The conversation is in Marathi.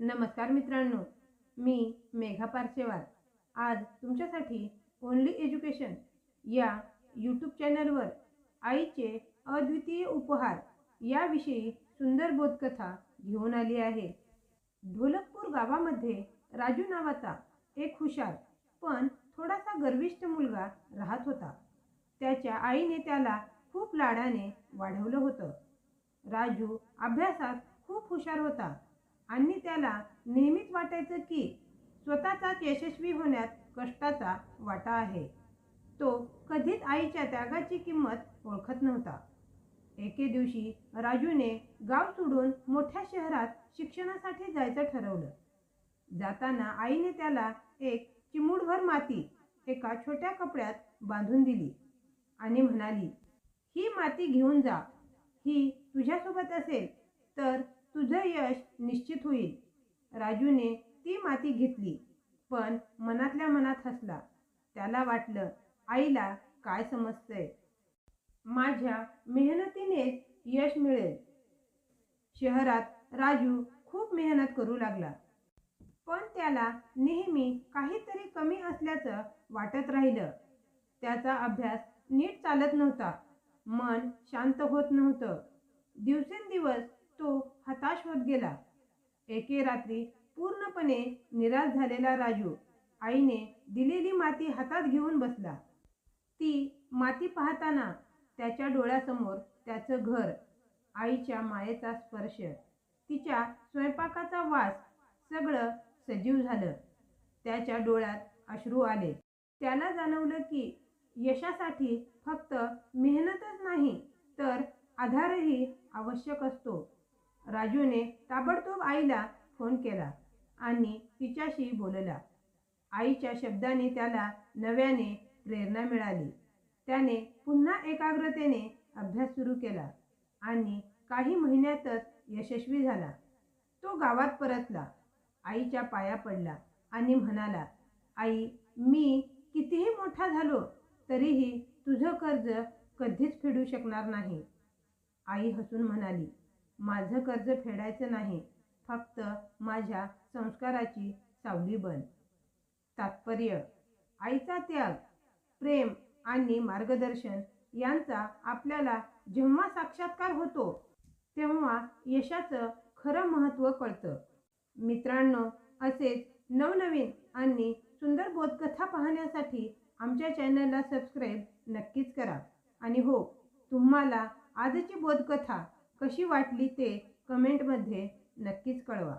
नमस्कार मित्रांनो मी मेघा पारसेवार. आज तुमच्यासाठी ओनली एज्युकेशन या यूट्यूब चॅनलवर आईचे अद्वितीय उपहार याविषयी सुंदर बोधकथा घेऊन आली आहे. ढोलकपूर गावामध्ये राजू नावाचा एक हुशार पण थोडासा गर्विष्ठ मुलगा राहत होता. त्याच्या आईने त्याला खूप लाडाने वाढवलं होतं. राजू अभ्यासात खूप हुशार होता. आणि त्याला नेहमीच वाटायचं की स्वतःचाच यशस्वी होण्यात कष्टाचा वाटा आहे. तो कधीच आईच्या त्यागाची किंमत ओळखत नव्हता. एके दिवशी राजूने गाव सोडून मोठ्या शहरात शिक्षणासाठी जायचं ठरवलं. जाताना आईने त्याला एक चिमूडभर माती एका छोट्या कपड्यात बांधून दिली आणि म्हणाली ही माती घेऊन जा. ही तुझ्यासोबत असेल तर तुझं यश निश्चित होईल. राजूने ती माती घेतली पण मनातल्या मनात हसला. त्याला वाटलं आईला काय समजतंय? माझ्या मेहनतीनेच यश मिळेल. शहरात राजू खूप मेहनत करू लागला. पण त्याला नेहमी काहीतरी कमी असल्याचं वाटत राहिलं. त्याचा अभ्यास नीट चालत नव्हता. मन शांत होत नव्हतं. दिवसेंदिवस तो हताश होत गेला. एके रात्री पूर्णपणे निराश झालेला राजू आईने दिलेली माती हातात घेऊन बसला. ती माती पाहताना त्याच्या डोळ्यासमोर त्याचं घर आईच्या मायेचा स्पर्श तिच्या स्वयंपाकाचा वास सगळं सजीव झालं. त्याच्या डोळ्यात अश्रू आले. त्याला जाणवलं की यशासाठी फक्त मेहनतच नाही तर आधारही आवश्यक असतो. राजूने ताबडतोब आईला फोन केला आणि तिच्याशी बोलला. आईच्या शब्दाने त्याला नव्याने प्रेरणा मिळाली. त्याने पुन्हा एकाग्रतेने अभ्यास सुरू केला आणि काही महिन्यातच यशस्वी झाला. तो गावात परतला. आईच्या पाया पडला आणि म्हणाला आई मी कितीही मोठा झालो तरीही तुझं कर्ज कधीच फेडू शकणार नाही. आई हसून म्हणाली माझं कर्ज फेडायचं नाही फक्त माझ्या संस्काराची सावली बन. तात्पर्य आईचा त्याग प्रेम आणि मार्गदर्शन यांचा आपल्याला जेव्हा साक्षात्कार होतो तेव्हा यशाचं खरं महत्त्व कळतं. मित्रांनो असेच नवनवीन आणि सुंदर बोधकथा पाहण्यासाठी आमच्या चॅनलला सबस्क्राईब नक्कीच करा. आणि हो तुम्हाला आजची बोधकथा कशी वाटली ते कमेंटमध्ये नक्कीच कळवा.